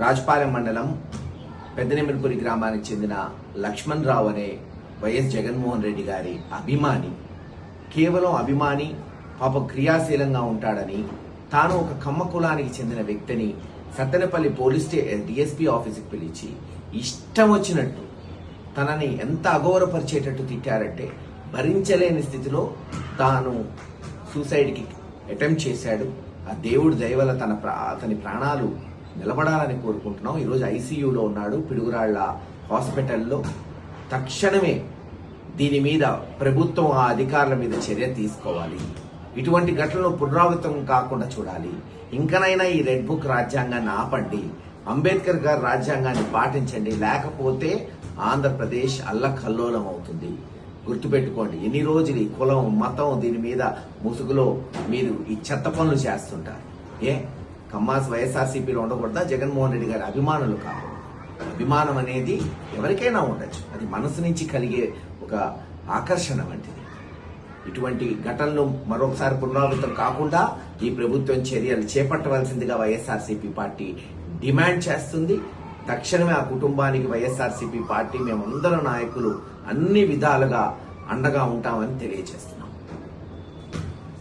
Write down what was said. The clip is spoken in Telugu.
రాజపాలెం మండలం పెద్దనెమిలిపురి గ్రామానికి చెందిన లక్ష్మణ్ రావు అనే వైఎస్ జగన్మోహన్ రెడ్డి గారి అభిమాని కేవలం అభిమాని పాప క్రియాశీలంగా ఉంటాడని తాను ఒక కమ్మ కులానికి చెందిన వ్యక్తిని సత్తెనపల్లి పోలీస్ స్టే డిఎస్పీ ఆఫీస్కి పిలిచి ఇష్టం వచ్చినట్టు తనని ఎంత అగౌరవపరిచేటట్టు తిట్టారంటే భరించలేని స్థితిలో తాను సూసైడ్కి అటెంప్ట్ చేశాడు. ఆ దేవుడు దయవల్ల తన ప్రా అతని ప్రాణాలు నిలబడాలని కోరుకుంటున్నాం. ఈరోజు ఐసీయూలో ఉన్నాడు పిడుగురాళ్ళ హాస్పిటల్లో. తక్షణమే దీని మీద ప్రభుత్వం ఆ అధికారుల మీద చర్య తీసుకోవాలి. ఇటువంటి ఘటనలు పునరావృతం కాకుండా చూడాలి. ఇంకనైనా ఈ రెడ్ బుక్ రాజ్యాంగాన్ని ఆపండి. అంబేద్కర్ గారి రాజ్యాంగాన్ని పాటించండి. లేకపోతే ఆంధ్రప్రదేశ్ అల్లకల్లోలం అవుతుంది. గుర్తుపెట్టుకోండి ఎన్ని రోజులు ఈ కులం మతం దీని మీద ముసుగులో మీరు ఈ చెత్త పనులు చేస్తుంటారు? ఏ? కమ్మాస్ వైఎస్ఆర్సీపీలో ఉండకూడదా? జగన్మోహన్ రెడ్డి గారి అభిమానులు కాదు. అభిమానం అనేది ఎవరికైనా ఉండొచ్చు. అది మనసు నుంచి కలిగే ఒక ఆకర్షణ వంటిది. ఇటువంటి ఘటనలు మరొకసారి పునరావృతం కాకుండా ఈ ప్రభుత్వం చర్యలు చేపట్టవలసిందిగా వైఎస్ఆర్సీపీ పార్టీ డిమాండ్ చేస్తుంది. తక్షణమే ఆ కుటుంబానికి వైఎస్ఆర్సీపీ పార్టీ మేమందరం నాయకులు అన్ని విధాలుగా అండగా ఉంటామని తెలియజేస్తున్నాం.